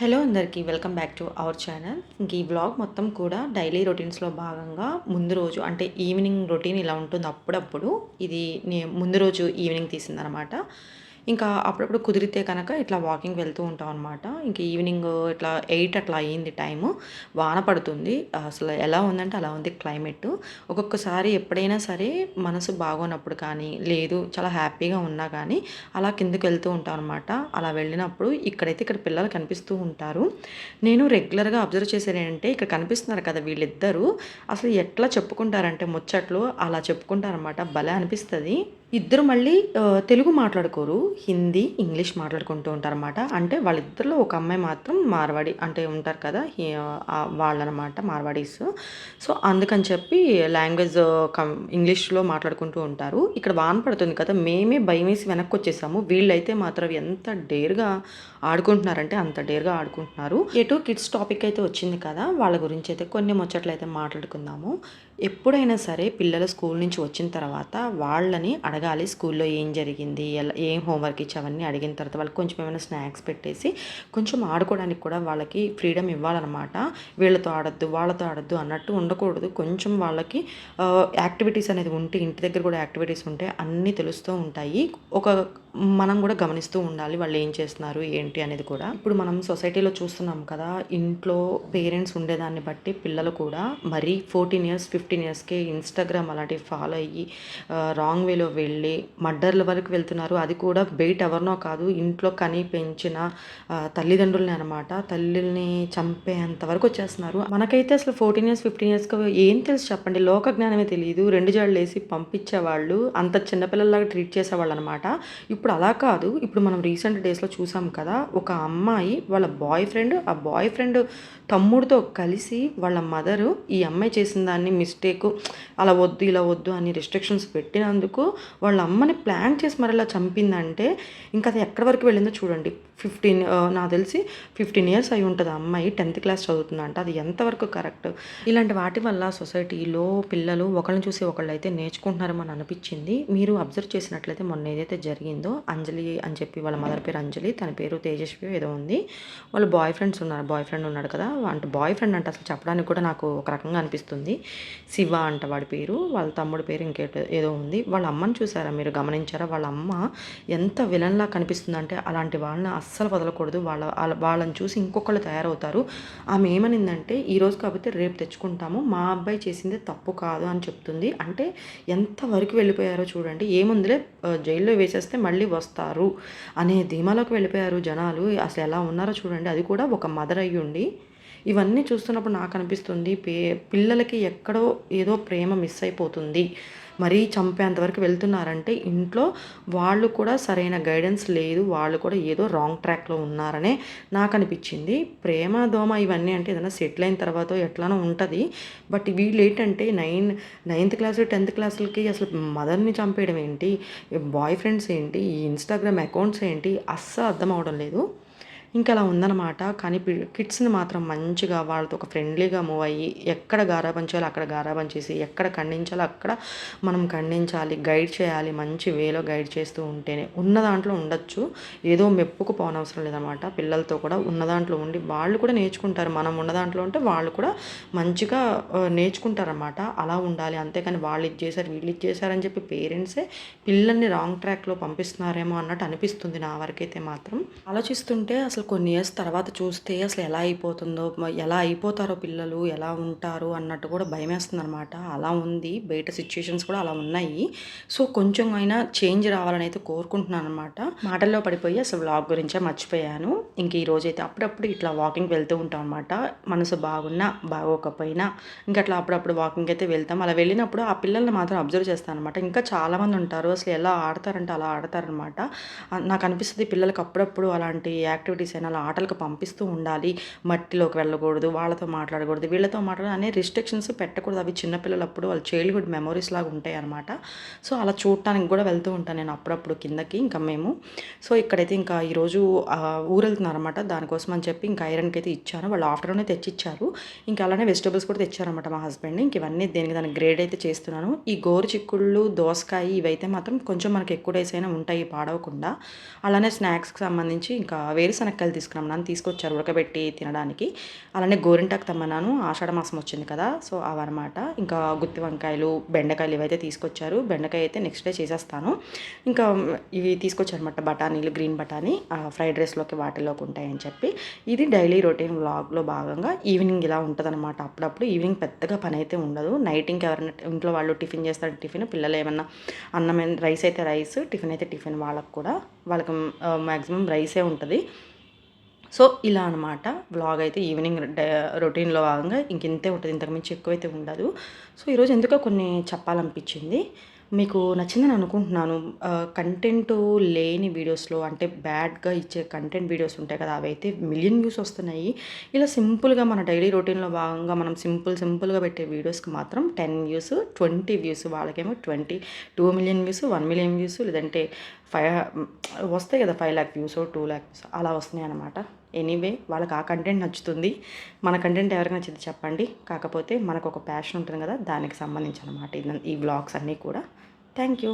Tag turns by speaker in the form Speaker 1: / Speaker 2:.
Speaker 1: Hello అందరికీ welcome back to our channel ఇంక ఈ బ్లాగ్ మొత్తం కూడా డైలీ రొటీన్స్లో భాగంగా ముందు రోజు అంటే ఈవినింగ్ రొటీన్ ఇలా ఉంటుంది అప్పుడప్పుడు. ఇది ముందు రోజు ఈవినింగ్ తీసిందనమాట. ఇంకా అప్పుడప్పుడు కుదిరితే కనుక ఇట్లా వాకింగ్ వెళ్తూ ఉంటాం అనమాట ఇంక ఈవినింగ్ ఇట్లా ఎయిట్ అట్లా అయ్యింది టైము. వాన పడుతుంది. అసలు ఎలా ఉందంటే అలా ఉంది క్లైమేట్. ఒక్కొక్కసారి ఎప్పుడైనా సరే మనసు బాగోనప్పుడు కానీ లేదు చాలా హ్యాపీగా ఉన్నా కానీ అలా కిందకి వెళ్తూ ఉంటాం అనమాట అలా వెళ్ళినప్పుడు ఇక్కడైతే ఇక్కడ పిల్లలు కనిపిస్తూ ఉంటారు. నేను రెగ్యులర్గా అబ్జర్వ్ చేసేది ఏంటంటే ఇక్కడ కనిపిస్తున్నారు కదా వీళ్ళిద్దరూ. అసలు ఎట్లా చెప్పుకుంటారంటే ముచ్చట్లు అలా చెప్పుకుంటారనమాట భలే అనిపిస్తుంది. ఇద్దరు మళ్ళీ తెలుగు మాట్లాడుకోరు హిందీ ఇంగ్లీష్ మాట్లాడుకుంటూ ఉంటారన్నమాట. అంటే వాళ్ళిద్దరిలో ఒక అమ్మాయి మాత్రం మార్వాడి అంటే ఉంటారు కదా వాళ్ళనమాట మార్వాడీస్. సో అందుకని చెప్పి లాంగ్వేజ్ కం ఇంగ్లీష్లో మాట్లాడుకుంటూ ఉంటారు. ఇక్కడ వాన పడుతుంది కదా మేమే భయం వేసి వెనక్కి వచ్చేసాము వీళ్ళైతే మాత్రం ఎంత డేర్గా ఆడుకుంటున్నారంటే అంత డేర్గా ఆడుకుంటున్నారు. ఎటు కిడ్స్ టాపిక్ అయితే వచ్చింది కదా వాళ్ళ గురించి అయితే కొన్ని ముచ్చట్లు అయితే మాట్లాడుకుందాము. ఎప్పుడైనా సరే పిల్లలు స్కూల్ నుంచి వచ్చిన తర్వాత వాళ్ళని అడగాలి. స్కూల్లో ఏం జరిగింది? ఎలా ఏం హోంవర్క్ ఇచ్చావన్నీ అడిగిన తర్వాత వాళ్ళకి కొంచెం ఏమైనా స్నాక్స్ పెట్టేసి కొంచెం ఆడుకోవడానికి కూడా వాళ్ళకి ఫ్రీడమ్ ఇవ్వాలన్నమాట. వీళ్ళతో ఆడద్దు వాళ్ళతో ఆడొద్దు అన్నట్టు ఉండకూడదు. కొంచెం వాళ్ళకి యాక్టివిటీస్ అనేది ఉంటే ఇంటి దగ్గర కూడా యాక్టివిటీస్ ఉంటే అన్నీ తెలుస్తూ ఉంటాయి. ఒక మనం కూడా గమనిస్తూ ఉండాలి వాళ్ళు ఏం చేస్తున్నారు ఏంటి అనేది కూడా. ఇప్పుడు మనం సొసైటీలో చూస్తున్నాం కదా ఇంట్లో పేరెంట్స్ ఉండేదాన్ని బట్టి పిల్లలు కూడా మరీ ఫోర్టీన్ ఇయర్స్ ఫిఫ్టీన్ ఇయర్స్కే ఇన్స్టాగ్రామ్ అలాంటివి ఫాలో అయ్యి రాంగ్ వేలో వెళ్ళి వెళ్ళి మర్డర్ల వరకు వెళ్తున్నారు. అది కూడా బయట ఎవరినో కాదు ఇంట్లో కని పెంచిన తల్లిదండ్రులని అనమాట తల్లిని చంపేంత వరకు వచ్చేస్తున్నారు. మనకైతే అసలు ఫోర్టీన్ ఇయర్స్ ఫిఫ్టీన్ ఇయర్స్ ఏం తెలుసు చెప్పండి. లోక జ్ఞానమే తెలియదు రెండు జాళ్ళు వేసి పంపించేవాళ్ళు అంత చిన్నపిల్లల్లాగా ట్రీట్ చేసేవాళ్ళు అనమాట ఇప్పుడు అలా కాదు. ఇప్పుడు మనం రీసెంట్ డేస్లో చూసాం కదా ఒక అమ్మాయి వాళ్ళ బాయ్ ఫ్రెండ్ ఆ బాయ్ ఫ్రెండ్ తమ్ముడితో కలిసి వాళ్ళ మదరు ఈ అమ్మాయి చేసిన దాన్ని మిస్టేక్ అలా వద్దు ఇలా వద్దు అని రిస్ట్రిక్షన్స్ పెట్టినందుకు వాళ్ళ అమ్మని ప్లాన్ చేసి మరి ఇలా చంపిందంటే ఇంకా అది ఎక్కడి వరకు వెళ్ళిందో చూడండి. ఫిఫ్టీన్ నాకు తెలిసి ఫిఫ్టీన్ ఇయర్స్ అయి ఉంటుంది అమ్మాయి టెన్త్ క్లాస్ చదువుతుందంట. అది ఎంతవరకు కరెక్ట్? ఇలాంటి వాటి వల్ల సొసైటీలో పిల్లలు ఒకళ్ళని చూసి ఒకళ్ళు అయితే నేర్చుకుంటున్నారని అని అనిపించింది. మీరు అబ్జర్వ్ చేసినట్లయితే మొన్న ఏదైతే జరిగిందో అంజలి అని చెప్పి వాళ్ళ మదర్ పేరు అంజలి తన పేరు తేజస్వి ఏదో ఉంది. వాళ్ళ బాయ్ ఫ్రెండ్స్ ఉన్నారు బాయ్ ఫ్రెండ్ ఉన్నాడు కదా. అంటే బాయ్ ఫ్రెండ్ అంటే అసలు చెప్పడానికి కూడా నాకు ఒక రకంగా అనిపిస్తుంది. శివ అంట వాడి పేరు వాళ్ళ తమ్ముడి పేరు ఇంకేటో ఏదో ఉంది. వాళ్ళ అమ్మని చూసారా మీరు? గమనించారా? వాళ్ళ అమ్మ ఎంత విలన్లా కనిపిస్తుందంటే అలాంటి వాళ్ళని అస్సలు వదలకూడదు. వాళ్ళ వాళ్ళ- వాళ్ళని చూసి ఇంకొకళ్ళు తయారవుతారు. ఆమె ఏమనిందంటే ఈరోజు కాకపోతే రేపు తెచ్చుకుంటాము. మా అబ్బాయి చేసింది తప్పు కాదు అని చెప్తుంది. అంటే ఎంతవరకు వెళ్ళిపోయారో చూడండి. ఏముందిలే జైల్లో వేసేస్తే మళ్ళీ వస్తారు అనే ధీమాలోకి వెళ్ళిపోయారు జనాలు. అసలు ఎలా ఉన్నారో చూడండి. అది కూడా ఒక మదర్ అయ్యి ఉండి ఇవన్నీ చూస్తున్నప్పుడు నాకు అనిపిస్తుంది పే పిల్లలకి ఎక్కడో ఏదో ప్రేమ మిస్ అయిపోతుంది. మరీ చంపేంతవరకు వెళ్తున్నారంటే ఇంట్లో వాళ్ళు కూడా సరైన గైడెన్స్ లేదు వాళ్ళు కూడా ఏదో రాంగ్ ట్రాక్లో ఉన్నారనే నాకు అనిపించింది. ప్రేమ దోమ ఇవన్నీ అంటే ఏదైనా సెటిల్ అయిన తర్వాత ఎట్లానో ఉంటుంది. బట్ వీళ్ళు ఏంటంటే నైన్ నైన్త్ క్లాస్ టెన్త్ క్లాసులకి అసలు మదర్ని చంపేయడం ఏంటి బాయ్ ఫ్రెండ్స్ ఏంటి ఈ ఇన్స్టాగ్రామ్ అకౌంట్స్ ఏంటి అస్సలు అర్థం అవడం లేదు. ఇంకా అలా ఉందన్నమాట. కానీ పి- కిడ్స్ని మాత్రం మంచిగా వాళ్ళతో ఒక ఫ్రెండ్లీగా మూవ్ అయ్యి ఎక్కడ గారాబం చేయాలో అక్కడ గారాబం చేసి ఎక్కడ ఖండించాలో అక్కడ మనం ఖండించాలి గైడ్ చేయాలి మంచి వేలో గైడ్ చేస్తూ ఉంటేనే. ఉన్న దాంట్లో ఉండొచ్చు. ఏదో మెప్పుకు పోనవసరం లేదనమాట పిల్లలతో కూడా ఉన్న దాంట్లో ఉండి వాళ్ళు కూడా నేర్చుకుంటారు. మనం ఉన్న దాంట్లో ఉంటే వాళ్ళు కూడా మంచిగా నేర్చుకుంటారనమాట అలా ఉండాలి. అంతేకాని వాళ్ళు ఇది చేశారు వీళ్ళు ఇది చేశారని చెప్పి పేరెంట్సే పిల్లల్ని రాంగ్ ట్రాక్లో పంపిస్తున్నారేమో అన్నట్టు అనిపిస్తుంది నా వరకైతే మాత్రం. ఆలోచిస్తుంటే అసలు కొన్ని ఇయర్స్ తర్వాత చూస్తే అసలు ఎలా అయిపోతుందో ఎలా అయిపోతారో పిల్లలు ఎలా ఉంటారు అన్నట్టు కూడా భయం అనమాట అలా ఉంది. బయట సిచ్యుయేషన్స్ కూడా అలా ఉన్నాయి. సో కొంచెం అయినా చేంజ్ రావాలని అయితే కోరుకుంటున్నాను అనమాట మాటల్లో పడిపోయి అసలు వ్లాగ్ గురించే మర్చిపోయాను. ఇంక ఈ రోజు అయితే అప్పుడప్పుడు ఇట్లా వాకింగ్ వెళ్తూ ఉంటాం అనమాట మనసు బాగున్నా బాగోకపోయినా ఇంకా అట్లా అప్పుడప్పుడు వాకింగ్ అయితే వెళ్తాం. అలా వెళ్ళినప్పుడు ఆ పిల్లల్ని మాత్రం అబ్జర్వ్ చేస్తాను అనమాట ఇంకా చాలామంది ఉంటారు. అసలు ఎలా ఆడతారంటే అలా ఆడతారనమాట నాకు అనిపిస్తుంది పిల్లలకి అప్పుడప్పుడు అలాంటి యాక్టివిటీస్ అయినా అలా ఆటలకు పంపిస్తూ ఉండాలి. మట్టిలోకి వెళ్ళకూడదు వాళ్ళతో మాట్లాడకూడదు. వీళ్ళతో మాట్లాడ అనే రిస్ట్రిక్షన్స్ పెట్టకూడదు. అవి చిన్నపిల్లలప్పుడు వాళ్ళ చైల్డ్హుడ్ మెమరీస్ లాగా ఉంటాయి అనమాట సో అలా చూడటానికి కూడా వెళ్తూ ఉంటాను నేను అప్పుడప్పుడు కిందకి ఇంకా మేము. సో ఇక్కడైతే ఇంకా ఈరోజు ఊరు వెళ్తున్నారనమాట దానికోసం అని చెప్పి ఇంకా ఐరన్కి అయితే ఇచ్చాను. వాళ్ళు ఆఫ్టర్నూన్ తెచ్చిచ్చారు. ఇంకా అలానే వెజిటబుల్స్ కూడా తెచ్చారనమాట మా హస్బెండ్. ఇంక ఇవన్నీ దేనికి దానికి గ్రేడ్ అయితే చేస్తున్నాను. ఈ గోరు చిక్కుళ్ళు దోసకాయ ఇవైతే మాత్రం కొంచెం మనకి ఎక్కువ డేస్ అయినా ఉంటాయి పాడవకుండా. అలానే స్నాక్స్కి సంబంధించి ఇంకా వేరుశనగ మునక్కాయలు తీసుకున్నాం తీసుకొచ్చారు ఉడకబెట్టి తినడానికి. అలానే గోరింటాకు తమ్మన్నాను. ఆషాఢ మాసం వచ్చింది కదా సో అవన్నమాట. ఇంకా గుత్తి వంకాయలు బెండకాయలు ఇవైతే తీసుకొచ్చారు. బెండకాయ అయితే నెక్స్ట్ డే చేసేస్తాను. ఇంకా ఇవి తీసుకొచ్చారనమాట బఠానీలు గ్రీన్ బఠానీ ఫ్రైడ్ రైస్లోకి వాటిలోకి ఉంటాయని చెప్పి. ఇది డైలీ రొటీన్ వ్లాగ్లో భాగంగా ఈవినింగ్ ఇలా ఉంటుందన్నమాట. అప్పుడప్పుడు ఈవినింగ్ పెద్దగా పని అయితే ఉండదు. నైట్ ఇంకెవరైనా ఇంట్లో వాళ్ళు టిఫిన్ చేస్తారు టిఫిన్. పిల్లలు ఏమన్నా అన్నం రైస్ అయితే రైస్ టిఫిన్ అయితే టిఫిన్ వాళ్ళకు కూడా. వాళ్ళకి మ్యాక్సిమం రైసే ఉంటుంది. సో ఇలా అనమాట బ్లాగ్ అయితే ఈవినింగ్ రొటీన్లో భాగంగా ఇంక ఇంతే ఉంటుంది. ఇంతకుమించి ఎక్కువైతే ఉండదు. సో ఈరోజు ఎందుకో కొన్ని చెప్పాలనిపించింది. మీకు నచ్చిందని అనుకుంటున్నాను. కంటెంట్ లేని వీడియోస్లో అంటే బ్యాడ్గా ఇచ్చే కంటెంట్ వీడియోస్ ఉంటాయి కదా అవి అయితే మిలియన్ వ్యూస్ వస్తున్నాయి. ఇలా సింపుల్గా మన డైలీ రొటీన్లో భాగంగా మనం సింపుల్ సింపుల్గా పెట్టే వీడియోస్కి మాత్రం టెన్ వ్యూస్ ట్వంటీ వ్యూస్ వాళ్ళకేమో twenty two million views one million views లేదంటే ఫైవ్ వస్తాయి కదా five lakh views two lakh views అలా వస్తున్నాయి అనమాట ఎనీవే వాళ్ళకి ఆ కంటెంట్ నచ్చుతుంది. మన కంటెంట్ ఎవరికి నచ్చింది చెప్పండి. కాకపోతే మనకు ఒక ప్యాషన్ ఉంటుంది కదా దానికి సంబంధించి అనమాట ఈ బ్లాగ్స్ అన్నీ కూడా. Thank you.